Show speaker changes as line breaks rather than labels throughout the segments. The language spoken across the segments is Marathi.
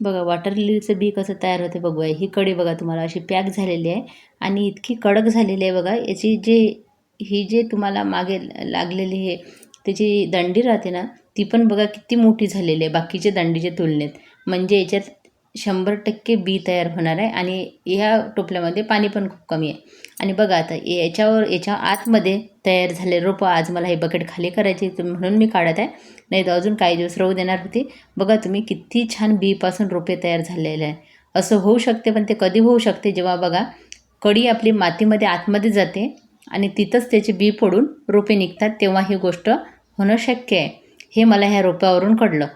बघा वॉटर लिलीचं बी कसं तयार होते बघूया. ही कडी बघा तुम्हाला अशी पॅक झालेली आहे आणि इतकी कडक झालेली आहे बघा. याची जे ही जे तुम्हाला मागे लागलेली हे त्याची दंडी राहते ना ती पण बघा किती मोठी झालेली आहे बाकीच्या दंडीच्या तुलनेत. म्हणजे याच्यात शंभर टक्के बी तयार होणार आहे आणि ह्या टोपल्यामध्ये पाणी पण खूप कमी आहे. आणि बघा आता याच्यावर याच्या आतमध्ये तयार झाले रोपं आज मला हे बकेट खाली करायची म्हणून मी काढत आहे. नाही तर अजून काही दिवस राहू देणार होती. बघा तुम्ही किती छान बीपासून रोपे तयार झालेले आहे. असं होऊ शकते पण ते कधी होऊ शकते जेव्हा बघा कडी आपली मातीमध्ये आतमध्ये जाते आणि तिथंच त्याचे बी पडून रोपे निघतात तेव्हा ही गोष्ट होणं शक्य आहे. हे मला ह्या रोपावरून कळलं.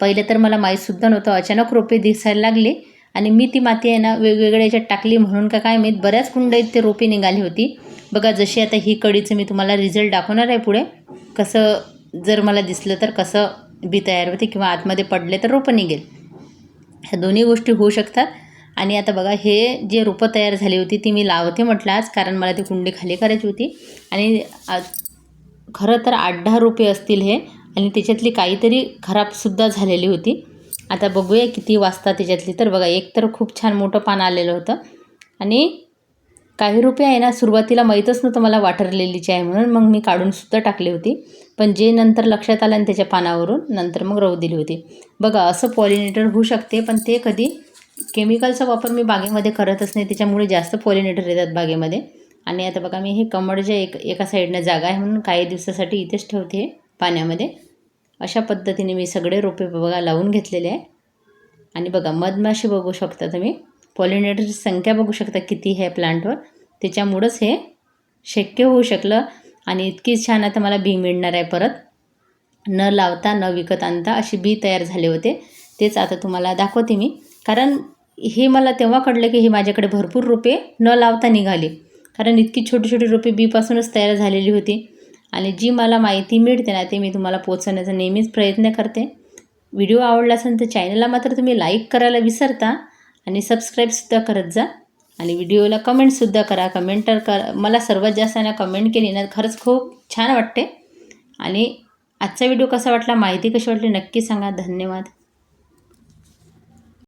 पहिले तर मला माहीतसुद्धा नव्हतं. अचानक रोपे दिसायला लागले आणि मी ती माती आहे ना वेगवेगळ्या याच्यात टाकली. म्हणून का काय माहीत बऱ्याच कुंडईत ते रोपे निघाली होती. बघा जशी आता ही कडीचं मी तुम्हाला रिझल्ट दाखवणार आहे पुढे कसं जर मला दिसलं तर कसं बी तयार होते किंवा आतमध्ये पडले तर रोपं निघेल. ह्या दोन्ही गोष्टी होऊ शकतात. आणि आता बघा हे जे रोपं तयार झाली होती ती मी लावते म्हटलं आज कारण मला ती कुंडी खाली करायची होती. आणि खरं तर आठ दहा रोपे असतील हे. आणि त्याच्यातली काहीतरी खराबसुद्धा झालेली होती. आता बघूया किती वाजता त्याच्यातली. तर बघा एक तर खूप छान मोठं पान आलेलं होतं. आणि काही रुपये आहे ना सुरुवातीला माहीतच नव्हतं मला वाटरलेलीची आहे म्हणून मग मी काढूनसुद्धा टाकली होती. पण जे नंतर लक्षात आलं आणि त्याच्या पानावरून नंतर मग राहू दिली होती. बघा असं पॉलिनेटर होऊ शकते पण ते कधी केमिकलचा वापर मी बागेमध्ये करतच नाही. त्याच्यामुळे जास्त पॉलिनेटर येतात बागेमध्ये. आणि आता बघा मी हे कमळ जे एक एका साईडनं जागा आहे म्हणून काही दिवसासाठी इथेच ठेवते पाण्यामध्ये. अशा पद्धतीने मी सगळे रोपे बघा लावून घेतलेले आहे. आणि बघा मधमाशी बघू शकता तुम्ही. पॉलिनेटरची संख्या बघू शकता किती आहे प्लांटवर त्याच्यामुळंच हे शक्य होऊ शकलं. आणि इतकी छान आता मला बी मिळणार आहे परत. न लावता न विकत आणता अशी बी तयार झाले होते. तेच आता तुम्हाला दाखवते मी. कारण हे मला तेव्हा कळलं की हे माझ्याकडे भरपूर रोपे न लावता निघाली. कारण इतकी छोटी छोटी रोपे बीपासूनच तयार झालेली होती. आणि जी मला माहिती मिळते ना ते मी तुम्हाला पोचवण्याचा नेहमीच प्रयत्न करते. व्हिडिओ आवडला असेल तर चॅनलला मात्र तुम्ही लाईक करायला विसरता आणि सबस्क्राईबसुद्धा करत जा. आणि व्हिडिओला कमेंटसुद्धा करा. कमेंटर कर मला सर्वात जास्त ना कमेंट केली ना खरंच खूप छान वाटते. आणि आजचा व्हिडिओ कसा वाटला माहिती कशी वाटली नक्की सांगा. धन्यवाद.